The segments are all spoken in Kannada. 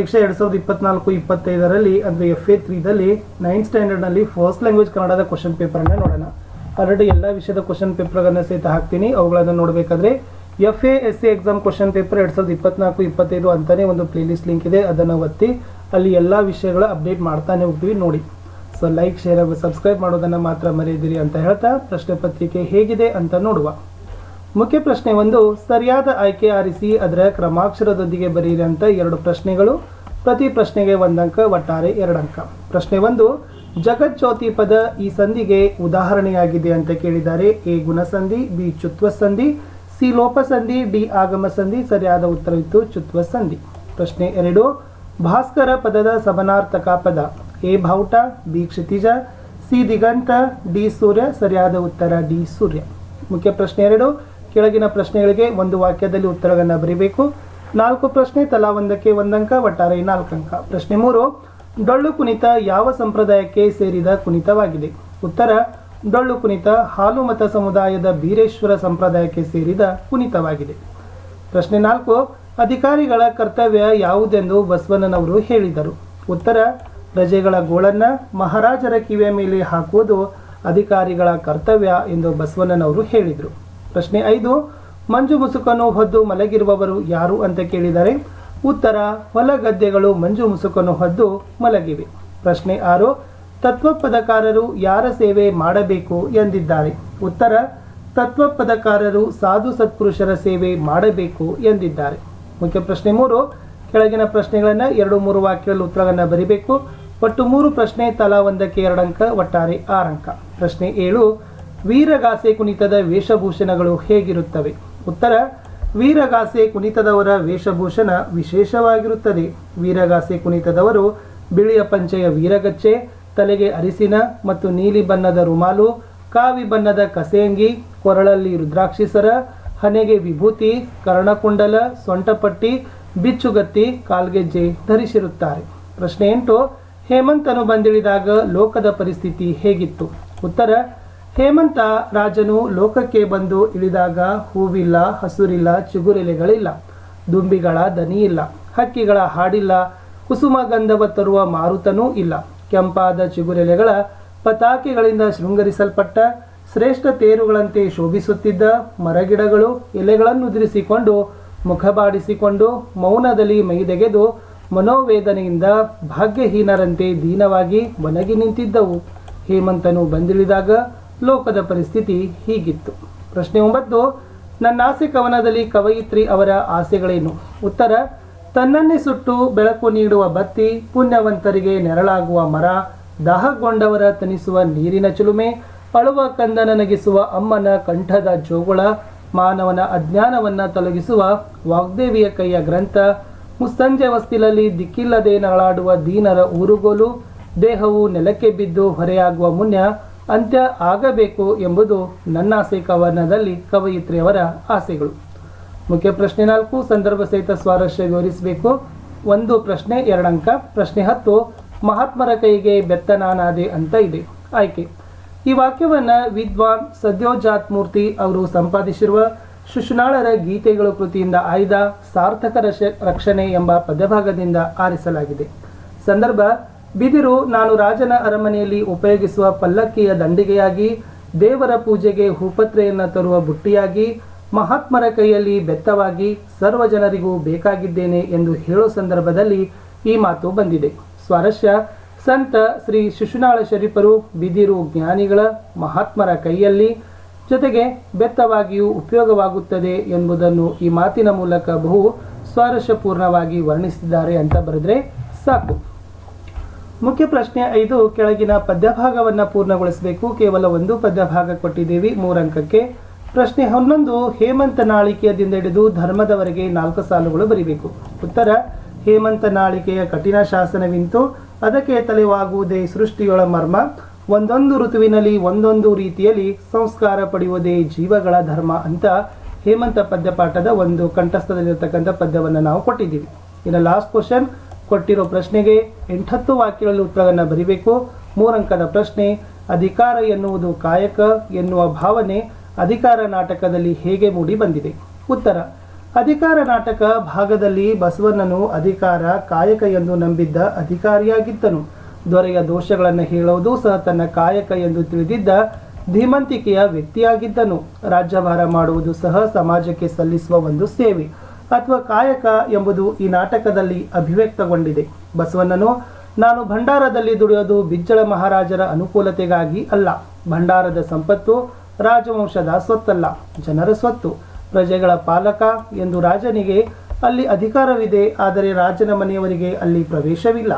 ಪರೀಕ್ಷೆ ಎರಡ್ ಸಾವಿರದ ಇಪ್ಪತ್ನಾಲ್ಕು, ಇಪ್ಪತ್ತೈದರಲ್ಲಿ, ಅಂದರೆ ಎಫ್ ಎ ತ್ರೀದಲ್ಲಿ ನೈನ್ತ್ ಸ್ಟ್ಯಾಂಡರ್ಡ್ನಲ್ಲಿ ಫಸ್ಟ್ ಲ್ಯಾಂಗ್ವೇಜ್ ಕನ್ನಡದ ಕ್ವಶನ್ ಪೇಪರನ್ನು ನೋಡೋಣ. ಆಲ್ರೆಡಿ ಎಲ್ಲ ವಿಷಯದ ಕ್ವಶನ್ ಪೇಪರ್ಗಳನ್ನು ಸಹಿತ ಹಾಕ್ತೀನಿ. ಅವುಗಳನ್ನು ನೋಡಬೇಕಾದ್ರೆ F A S A exam question paper ಎರಡು ಸಾವಿರದ ಇಪ್ಪತ್ನಾಲ್ಕು, ಇಪ್ಪತ್ತೈದು ಅಂತಲೇ ಒಂದು ಪ್ಲೇಲಿಸ್ಟ್ ಲಿಂಕ್ ಇದೆ. ಅದನ್ನು ಒತ್ತಿ, ಅಲ್ಲಿ ಎಲ್ಲ ವಿಷಯಗಳ ಅಪ್ಡೇಟ್ ಮಾಡ್ತಾನೆ ಹೋಗ್ತೀವಿ ನೋಡಿ. ಸೊ ಲೈಕ್ ಶೇರ್ ಸಬ್ಸ್ಕ್ರೈಬ್ ಮಾಡೋದನ್ನು ಮಾತ್ರ ಮರೆಯದಿರಿ ಅಂತ ಹೇಳ್ತಾ, ಪ್ರಶ್ನೆ ಪತ್ರಿಕೆ ಹೇಗಿದೆ ಅಂತ ನೋಡುವ. ಮುಖ್ಯ ಪ್ರಶ್ನೆ ಒಂದು, ಸರಿಯಾದ ಆಯ್ಕೆ ಆರಿಸಿ ಅದರ ಕ್ರಮಾಕ್ಷರದೊಂದಿಗೆ ಬರೆಯಿರಿ ಅಂತ ಎರಡು ಪ್ರಶ್ನೆಗಳು, ಪ್ರತಿ ಪ್ರಶ್ನೆಗೆ ಒಂದಂಕ, ಒಟ್ಟಾರೆ ಎರಡಂಕ. ಪ್ರಶ್ನೆ ಒಂದು, ಜಗಜ್ಯೋತಿ ಪದ ಈ ಸಂಧಿಗೆ ಉದಾಹರಣೆಯಾಗಿದೆ ಅಂತ ಕೇಳಿದ್ದಾರೆ. ಎ ಗುಣಸಂಧಿ, ಬಿ ಚುತ್ವ ಸಂಧಿ ಸಿ ಲೋಪ ಸಂಧಿ ಡಿ ಆಗಮ ಸಂಧಿ ಸರಿಯಾದ ಉತ್ತರವಿತ್ತು ಚುತ್ವ ಸಂಧಿ ಪ್ರಶ್ನೆ ಎರಡು, ಭಾಸ್ಕರ ಪದದ ಸಮನಾರ್ಥಕ ಪದ, ಎ ಬಾವುಟ ಬಿ ಕ್ಷಿತಿಜ, ಸಿ ದಿಗಂತ, ಡಿ ಸೂರ್ಯ, ಸರಿಯಾದ ಉತ್ತರ ಡಿ ಸೂರ್ಯ. ಮುಖ್ಯ ಪ್ರಶ್ನೆ ಎರಡು ಕೆಳಗಿನ ಪ್ರಶ್ನೆಗಳಿಗೆ ಒಂದು ವಾಕ್ಯದಲ್ಲಿ ಉತ್ತರವನ್ನು ಬರೀಬೇಕು. ನಾಲ್ಕು ಪ್ರಶ್ನೆ, ತಲಾ ಒಂದಕ್ಕೆ ಒಂದಂಕ, ಒಟ್ಟಾರೆ ನಾಲ್ಕು ಅಂಕ. ಪ್ರಶ್ನೆ ಮೂರು, ಡೊಳ್ಳು ಕುಣಿತ ಯಾವ ಸಂಪ್ರದಾಯಕ್ಕೆ ಸೇರಿದ ಕುಣಿತವಾಗಿದೆ? ಉತ್ತರ, ಡೊಳ್ಳು ಕುಣಿತ ಹಾಲು ಮತ ಸಮುದಾಯದ ಬೀರೇಶ್ವರ ಸಂಪ್ರದಾಯಕ್ಕೆ ಸೇರಿದ ಕುಣಿತವಾಗಿದೆ. ಪ್ರಶ್ನೆ ನಾಲ್ಕು, ಅಧಿಕಾರಿಗಳ ಕರ್ತವ್ಯ ಯಾವುದೆಂದು ಬಸವಣ್ಣನವರು ಹೇಳಿದರು. ಉತ್ತರ, ಪ್ರಜೆಗಳ ಗೋಳನ್ನು ಮಹಾರಾಜರ ಕಿವಿಯ ಮೇಲೆ ಹಾಕುವುದು ಅಧಿಕಾರಿಗಳ ಕರ್ತವ್ಯ ಎಂದು ಬಸವಣ್ಣನವರು ಹೇಳಿದರು. ಪ್ರಶ್ನೆ ಐದು, ಮಂಜು ಮುಸುಕನ್ನು ಹೊದ್ದು ಮಲಗಿರುವವರು ಯಾರು ಅಂತ ಕೇಳಿದರೆ, ಉತ್ತರ ಹೊಲ ಗದ್ದೆಗಳು ಮಂಜು ಮುಸುಕನ್ನು ಹೊದ್ದು ಮಲಗಿವೆ. ಪ್ರಶ್ನೆ ಆರು, ತತ್ವಪದಕಾರರು ಯಾರ ಸೇವೆ ಮಾಡಬೇಕು ಎಂದಿದ್ದಾರೆ? ಉತ್ತರ, ತತ್ವಪದಕಾರರು ಸಾಧು ಸತ್ಪುರುಷರ ಸೇವೆ ಮಾಡಬೇಕು ಎಂದಿದ್ದಾರೆ. ಮುಖ್ಯ ಪ್ರಶ್ನೆ ಮೂರು, ಕೆಳಗಿನ ಪ್ರಶ್ನೆಗಳನ್ನು ಎರಡು ಮೂರು ವಾಕ್ಯಗಳಲ್ಲಿ ಉತ್ತರವನ್ನು ಬರೀಬೇಕು. ಒಟ್ಟು ಮೂರು ಪ್ರಶ್ನೆ ತಲಾ ಒಂದಕ್ಕೆ ಎರಡು ಅಂಕ ಒಟ್ಟಾರೆ ಆರು ಅಂಕ ಪ್ರಶ್ನೆ ಏಳು ವೀರಗಾಸೆ ಕುಣಿತದ ವೇಷಭೂಷಣಗಳು ಹೇಗಿರುತ್ತವೆ? ಉತ್ತರ, ವೀರಗಾಸೆ ಕುಣಿತದವರ ವೇಷಭೂಷಣ ವಿಶೇಷವಾಗಿರುತ್ತದೆ. ವೀರಗಾಸೆ ಕುಣಿತದವರು ಬಿಳಿಯ ಪಂಚೆಯ ವೀರಗಚ್ಚೆ, ತಲೆಗೆ ಅರಿಸಿನ ಮತ್ತು ನೀಲಿ ಬಣ್ಣದ ರುಮಾಲು, ಕಾವಿ ಬಣ್ಣದ ಕಸೇಂಗಿ, ಕೊರಳಲ್ಲಿ ರುದ್ರಾಕ್ಷಿಸರ, ಹಣೆಗೆ ವಿಭೂತಿ, ಕರ್ಣಕುಂಡಲ, ಸೊಂಟಪಟ್ಟಿ, ಬಿಚ್ಚುಗತ್ತಿ ಕಾಲ್ಗೆಜ್ಜೆ ಧರಿಸಿರುತ್ತಾರೆ. ಪ್ರಶ್ನೆ ಎಂಟು, ಹೇಮಂತನು ಬಂದಿಳಿದಾಗ ಲೋಕದ ಪರಿಸ್ಥಿತಿ ಹೇಗಿತ್ತು? ಉತ್ತರ ಹೇಮಂತ ರಾಜನು ಲೋಕಕ್ಕೆ ಬಂದು ಇಳಿದಾಗ ಹೂವಿಲ್ಲ, ಹಸುರಿಲ್ಲ, ಚಿಗುರೆಲೆಗಳಿಲ್ಲ. ದುಂಬಿಗಳ ದನಿ ಇಲ್ಲ, ಹಕ್ಕಿಗಳ ಹಾಡಿಲ್ಲ, ಕುಸುಮ ಗಂಧವ ತರುವ ಮಾರುತನೂ ಇಲ್ಲ. ಕೆಂಪಾದ ಚಿಗುರೆಲೆಗಳ ಪತಾಕೆಗಳಿಂದ ಶೃಂಗರಿಸಲ್ಪಟ್ಟ, ಶ್ರೇಷ್ಠ ತೇರುಗಳಂತೆ ಶೋಭಿಸುತ್ತಿದ್ದ ಮರಗಿಡಗಳು ಎಲೆಗಳನ್ನು ಉದುರಿಸಿಕೊಂಡು ಮುಖಬಾಡಿಸಿಕೊಂಡು, ಮೌನದಲ್ಲಿ ಮೈದೆಗೆದು, ಮನೋವೇದನೆಯಿಂದ ಭಾಗ್ಯಹೀನರಂತೆ ದೀನವಾಗಿ ಒಣಗಿ ನಿಂತಿದ್ದವು. ಹೇಮಂತನು ಬಂದಿಳಿದಾಗ ಲೋಕದ ಪರಿಸ್ಥಿತಿ ಹೀಗಿತ್ತು. ಪ್ರಶ್ನೆ ಒಂಬತ್ತು, ನನ್ನ ಆಸೆ ಕವನದಲ್ಲಿ ಕವಯಿತ್ರಿ ಅವರ ಆಸೆಗಳೇನು? ಉತ್ತರ, ತನ್ನನ್ನೇ ಸುಟ್ಟು ಬೆಳಕು ನೀಡುವ ಬತ್ತಿ, ಪುಣ್ಯವಂತರಿಗೆ ನೆರಳಾಗುವ ಮರ ದಾಹಗೊಂಡವರ ತನಿಸುವ ನೀರಿನ ಚಿಲುಮೆ, ಅಳುವ ಕಂದನ ನಗಿಸುವ ಅಮ್ಮನ ಕಂಠದ ಜೋಗುಳ, ಮಾನವನ ಅಜ್ಞಾನವನ್ನ ತೊಲಗಿಸುವ ವಾಗ್ದೇವಿಯ ಕೈಯ ಗ್ರಂಥ ಮುಸ್ತಂಜೆ ವಸ್ತಿಲಲ್ಲಿ ದಿಕ್ಕಿಲ್ಲದೆ ನಳಾಡುವ ದೀನರ ಊರುಗೋಲು, ದೇಹವು ನೆಲಕ್ಕೆ ಬಿದ್ದು ಹೊರೆಯಾಗುವ ಮುನ್ನ ಅಂತ್ಯ ಆಗಬೇಕು ಎಂಬುದು ನನ್ನ ಆಸೆ ಕವನದಲ್ಲಿ ಕವಯಿತ್ರಿಯವರ ಆಸೆಗಳು. ಮುಖ್ಯ ಪ್ರಶ್ನೆ ನಾಲ್ಕು, ಸಂದರ್ಭ ಸಹಿತ ಸ್ವಾರಸ್ಯ ವಿವರಿಸಬೇಕು. ಒಂದು ಪ್ರಶ್ನೆ, ಎರಡಂಕ. ಪ್ರಶ್ನೆ ಹತ್ತು, ಮಹಾತ್ಮರ ಕೈಗೆ ಬೆತ್ತನಾನಾದೆ ಅಂತ ಇದೆ. ಆಯ್ಕೆ. ಈ ವಾಕ್ಯವನ್ನ ವಿದ್ವಾನ್ ಸದ್ಯೋಜಾತ್ ಮೂರ್ತಿ ಅವರು ಸಂಪಾದಿಸಿರುವ ಶುಶುನಾಳರ ಗೀತೆಗಳು ಕೃತಿಯಿಂದ ಆಯ್ದ ಸಾರ್ಥಕ ರಕ್ಷಣೆ ಎಂಬ ಪದಭಾಗದಿಂದ ಆರಿಸಲಾಗಿದೆ. ಸಂದರ್ಭ ಬಿದಿರು ನಾನು ರಾಜನ ಅರಮನೆಯಲ್ಲಿ ಉಪಯೋಗಿಸುವ ಪಲ್ಲಕ್ಕಿಯ ದಂಡಿಗೆಯಾಗಿ, ದೇವರ ಪೂಜೆಗೆ ಹೂಪತ್ರೆಯನ್ನು ತರುವ ಬುಟ್ಟಿಯಾಗಿ, ಮಹಾತ್ಮರ ಕೈಯಲ್ಲಿ ಬೆತ್ತವಾಗಿ ಸರ್ವ ಜನರಿಗೂ ಬೇಕಾಗಿದ್ದೇನೆ ಎಂದು ಹೇಳೋ ಸಂದರ್ಭದಲ್ಲಿ ಈ ಮಾತು ಬಂದಿದೆ. ಸ್ವಾರಸ್ಯ, ಸಂತ ಶ್ರೀ ಶಿಶುನಾಳ ಶರೀಫರು ಬಿದಿರು ಜ್ಞಾನಿಗಳ ಮಹಾತ್ಮರ ಕೈಯಲ್ಲಿ ಜೊತೆಗೆ ಬೆತ್ತವಾಗಿಯೂ ಉಪಯೋಗವಾಗುತ್ತದೆ ಎಂಬುದನ್ನು ಈ ಮಾತಿನ ಮೂಲಕ ಬಹು ಸ್ವಾರಸ್ಯಪೂರ್ಣವಾಗಿ ವರ್ಣಿಸಿದ್ದಾರೆ ಅಂತ ಬರೆದ್ರೆ ಸಾಕು. ಮುಖ್ಯ ಪ್ರಶ್ನೆ ಐದು, ಕೆಳಗಿನ ಪದ್ಯಭಾಗವನ್ನು ಪೂರ್ಣಗೊಳಿಸಬೇಕು. ಕೇವಲ ಒಂದು ಪದ್ಯಭಾಗ ಕೊಟ್ಟಿದ್ದೀವಿ ಮೂರಂಕಕ್ಕೆ ಪ್ರಶ್ನೆ ಹನ್ನೊಂದು, ಹೇಮಂತ ನಾಳಿಕೆಯದಿಂದ ಹಿಡಿದು ಧರ್ಮದವರೆಗೆ ನಾಲ್ಕು ಸಾಲುಗಳು ಬರೀಬೇಕು. ಉತ್ತರ, ಹೇಮಂತ ನಾಳಿಕೆಯ ಕಠಿಣ ಶಾಸನವಿಂತು. ಅದಕ್ಕೆ ತಲೆವಾಗುವುದೇ ಸೃಷ್ಟಿಯೊಳ ಮರ್ಮ. ಒಂದೊಂದು ಋತುವಿನಲ್ಲಿ ಒಂದೊಂದು ರೀತಿಯಲ್ಲಿ ಸಂಸ್ಕಾರ ಪಡೆಯುವುದೇ ಜೀವಗಳ ಧರ್ಮ ಅಂತ ಹೇಮಂತ ಪದ್ಯಪಾಠದ ಒಂದು ಕಂಠಸ್ಥದಲ್ಲಿರತಕ್ಕಂಥ ಪದ್ಯವನ್ನು ನಾವು ಕೊಟ್ಟಿದ್ದೀವಿ. ಇನ್ನು ಲಾಸ್ಟ್ ಕ್ವಶನ್ ಕೊಟ್ಟಿರೋ ಪ್ರಶ್ನೆಗೆ ಎಂಟತ್ತು ವಾಕ್ಯಗಳಲ್ಲಿ ಉತ್ತರವನ್ನು ಬರೀಬೇಕು. ಮೂರಂಕದ ಪ್ರಶ್ನೆ, ಅಧಿಕಾರ ಎನ್ನುವುದು ಕಾಯಕ ಎನ್ನುವ ಭಾವನೆ ಅಧಿಕಾರ ನಾಟಕದಲ್ಲಿ ಹೇಗೆ ಮೂಡಿ ಬಂದಿದೆ? ಉತ್ತರ, ಅಧಿಕಾರ ನಾಟಕ ಭಾಗದಲ್ಲಿ ಬಸವಣ್ಣನು ಅಧಿಕಾರ ಕಾಯಕ ಎಂದು ನಂಬಿದ್ದ ಅಧಿಕಾರಿಯಾಗಿದ್ದನು. ದೊರೆಯ ದೋಷಗಳನ್ನು ಹೇಳುವುದು ಸಹ ತನ್ನ ಕಾಯಕ ಎಂದು ತಿಳಿದಿದ್ದ ಧೀಮಂತಿಕೆಯ ವ್ಯಕ್ತಿಯಾಗಿದ್ದನು. ರಾಜ್ಯಭಾರ ಮಾಡುವುದು ಸಹ ಸಮಾಜಕ್ಕೆ ಸಲ್ಲಿಸುವ ಒಂದು ಸೇವೆ. ಅಥವಾ ಕಾಯಕ ಎಂಬುದು ಈ ನಾಟಕದಲ್ಲಿ ಅಭಿವ್ಯಕ್ತಗೊಂಡಿದೆ. ಬಸವಣ್ಣನು, ನಾನು ಭಂಡಾರದಲ್ಲಿ ದುಡಿಯೋದು ಬಿಜ್ಜಳ ಮಹಾರಾಜರ ಅನುಕೂಲತೆಗಾಗಿ ಅಲ್ಲ. ಭಂಡಾರದ ಸಂಪತ್ತು ರಾಜವಂಶದ ಸ್ವತ್ತಲ್ಲ. ಜನರ ಸ್ವತ್ತು. ಪ್ರಜೆಗಳ ಪಾಲಕ ಎಂದು ರಾಜನಿಗೆ ಅಲ್ಲಿ ಅಧಿಕಾರವಿದೆ, ಆದರೆ ರಾಜನ ಮನೆಯವರಿಗೆ ಅಲ್ಲಿ ಪ್ರವೇಶವಿಲ್ಲ.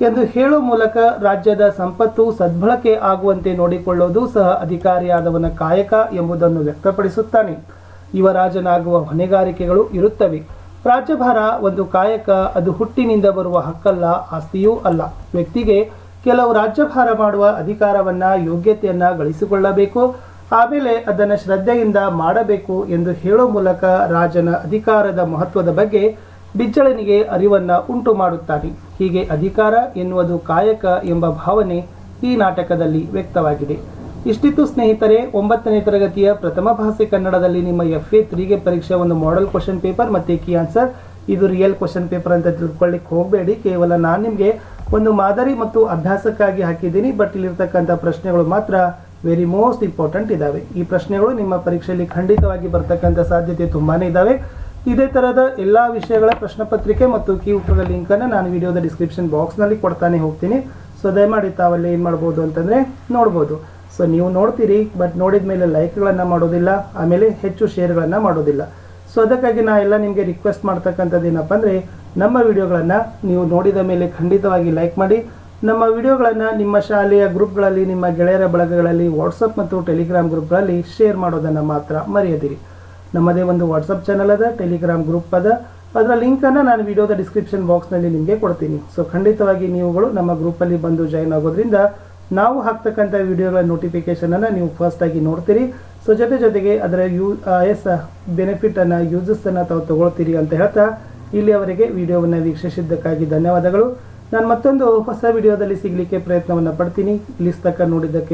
ಎಂದು ಹೇಳುವ ಮೂಲಕ ರಾಜ್ಯದ ಸಂಪತ್ತು ಸದ್ಬಳಕೆ ಆಗುವಂತೆ ನೋಡಿಕೊಳ್ಳೋದು ಸಹ ಅಧಿಕಾರಿಯಾದವನ ಕಾಯಕ ಎಂಬುದನ್ನು ವ್ಯಕ್ತಪಡಿಸುತ್ತಾನೆ. ಯುವರಾಜನಾಗುವ ಹೊಣೆಗಾರಿಕೆಗಳು ಇರುತ್ತವೆ. ರಾಜ್ಯಭಾರ ಒಂದು ಕಾಯಕ, ಅದು ಹುಟ್ಟಿನಿಂದ ಬರುವ ಹಕ್ಕಲ್ಲ, ಆಸ್ತಿಯೂ ಅಲ್ಲ. ವ್ಯಕ್ತಿಗೆ ಕೆಲವು ರಾಜ್ಯಭಾರ ಮಾಡುವ ಅಧಿಕಾರವನ್ನ, ಯೋಗ್ಯತೆಯನ್ನ ಗಳಿಸಿಕೊಳ್ಳಬೇಕು. ಆಮೇಲೆ ಅದನ್ನು ಶ್ರದ್ಧೆಯಿಂದ ಮಾಡಬೇಕು ಎಂದು ಹೇಳೋ ಮೂಲಕ ರಾಜನ ಅಧಿಕಾರದ ಮಹತ್ವದ ಬಗ್ಗೆ ಬಿಜ್ಜಳನಿಗೆ ಅರಿವನ್ನ ಉಂಟು ಮಾಡುತ್ತಾನೆ. ಹೀಗೆ ಅಧಿಕಾರ ಎನ್ನುವುದು ಕಾಯಕ ಎಂಬ ಭಾವನೆ ಈ ನಾಟಕದಲ್ಲಿ ವ್ಯಕ್ತವಾಗಿದೆ. ಇಷ್ಟಿತ್ತು ಸ್ನೇಹಿತರೆ, ಒಂಬತ್ತನೇ ತರಗತಿಯ ಪ್ರಥಮ ಭಾಷೆ ಕನ್ನಡದಲ್ಲಿ ನಿಮ್ಮ ಎಫ್ ಎ ತ್ರೀಗೆ ಪರೀಕ್ಷೆ ಒಂದು ಮಾಡೆಲ್ ಕ್ವಶನ್ ಪೇಪರ್ ಮತ್ತೆ ಕಿ ಆನ್ಸರ್ ಇದು ರಿಯಲ್ ಕ್ವಶನ್ ಪೇಪರ್ ಅಂತ ತಿಳ್ಕೊಳ್ಳಿಕ್ಕೆ ಹೋಗಬೇಡಿ. ಕೇವಲ ನಾನು ನಿಮಗೆ ಒಂದು ಮಾದರಿ ಮತ್ತು ಅಭ್ಯಾಸಕ್ಕಾಗಿ ಹಾಕಿದ್ದೀನಿ. ಬಟ್ ಇಲ್ಲಿರ್ತಕ್ಕಂಥ ಪ್ರಶ್ನೆಗಳು ಮಾತ್ರ ವೆರಿ ಮೋಸ್ಟ್ ಇಂಪಾರ್ಟೆಂಟ್ ಇದ್ದಾವೆ ಈ ಪ್ರಶ್ನೆಗಳು ನಿಮ್ಮ ಪರೀಕ್ಷೆಯಲ್ಲಿ ಖಂಡಿತವಾಗಿ ಬರ್ತಕ್ಕಂಥ ಸಾಧ್ಯತೆ ತುಂಬಾ ಇದ್ದಾವೆ ಇದೇ ಥರದ ಎಲ್ಲ ವಿಷಯಗಳ ಪ್ರಶ್ನೆ ಪತ್ರಿಕೆ ಮತ್ತು ಕೀ ಉತ್ತರದ ಲಿಂಕನ್ನು ನಾನು ವಿಡಿಯೋದ ಡಿಸ್ಕ್ರಿಪ್ಷನ್ ಬಾಕ್ಸ್ನಲ್ಲಿ ಕೊಡ್ತಾನೆ ಹೋಗ್ತೀನಿ. ಸೊ ದಯಮಾಡಿ ತಾವಲ್ಲಿ ಏನು ಮಾಡ್ಬೋದು ಅಂತಂದರೆ ನೋಡ್ಬೋದು. ಸೊ ನೀವು ನೋಡ್ತೀರಿ ಬಟ್ ನೋಡಿದ ಮೇಲೆ ಲೈಕ್ಗಳನ್ನು ಮಾಡೋದಿಲ್ಲ, ಆಮೇಲೆ ಹೆಚ್ಚು ಶೇರ್ಗಳನ್ನು ಮಾಡೋದಿಲ್ಲ. ಸೊ ಅದಕ್ಕಾಗಿ ನಾ ಎಲ್ಲ ನಿಮಗೆ ರಿಕ್ವೆಸ್ಟ್ ಮಾಡ್ತಕ್ಕಂಥದ್ದು ಏನಪ್ಪ ಅಂದರೆ, ನಮ್ಮ ವಿಡಿಯೋಗಳನ್ನು ನೀವು ನೋಡಿದ ಮೇಲೆ ಖಂಡಿತವಾಗಿ ಲೈಕ್ ಮಾಡಿ. ನಮ್ಮ ವಿಡಿಯೋಗಳನ್ನು ನಿಮ್ಮ ಶಾಲೆಯ ಗ್ರೂಪ್ಗಳಲ್ಲಿ ನಿಮ್ಮ ಗೆಳೆಯರ ಬಳಗಗಳಲ್ಲಿ ವಾಟ್ಸಪ್ ಮತ್ತು ಟೆಲಿಗ್ರಾಮ್ ಗ್ರೂಪ್ಗಳಲ್ಲಿ ಶೇರ್ ಮಾಡೋದನ್ನು ಮಾತ್ರ ಮರೆಯದಿರಿ. ನಮ್ಮದೇ ಒಂದು ವಾಟ್ಸಪ್ ಚಾನಲ್ ಅದ ಟೆಲಿಗ್ರಾಮ್ ಗ್ರೂಪ್ ಅದ. ಅದರ ಲಿಂಕನ್ನು ನಾನು ವಿಡಿಯೋದ ಡಿಸ್ಕ್ರಿಪ್ಷನ್ ಬಾಕ್ಸ್ನಲ್ಲಿ ನಿಮಗೆ ಕೊಡ್ತೀನಿ. ಸೊ ಖಂಡಿತವಾಗಿ ನೀವುಗಳು ನಮ್ಮ ಗ್ರೂಪಲ್ಲಿ ಬಂದು ಜಾಯ್ನ್ ಆಗೋದ್ರಿಂದ ನಾವು ಹಾಕ್ತಕ್ಕಂಥ ವಿಡಿಯೋಗಳ ನೋಟಿಫಿಕೇಷನನ್ನು ನೀವು ಫಸ್ಟಾಗಿ ನೋಡ್ತೀರಿ. ಸೊ ಜೊತೆ ಜೊತೆಗೆ ಅದರ ಯೂ ಎಸ್ ಬೆನಿಫಿಟನ್ನು ಯೂಸಸ್ಸನ್ನು ತಾವು ತಗೊಳ್ತೀರಿ ಅಂತ ಹೇಳ್ತಾ ಇಲ್ಲಿಯವರೆಗೆ ವಿಡಿಯೋವನ್ನು ವೀಕ್ಷಿಸಿದ್ದಕ್ಕಾಗಿ ಧನ್ಯವಾದಗಳು. ನಾನು ಮತ್ತೊಂದು ಹೊಸ ವಿಡಿಯೋದಲ್ಲಿ ಸಿಗಲಿಕ್ಕೆ ಪ್ರಯತ್ನವನ್ನು ಪಡ್ತೀನಿ. ಇಲ್ಲಿಸ್ತಕ್ಕ ನೋಡಿದ್ದಕ್ಕೆ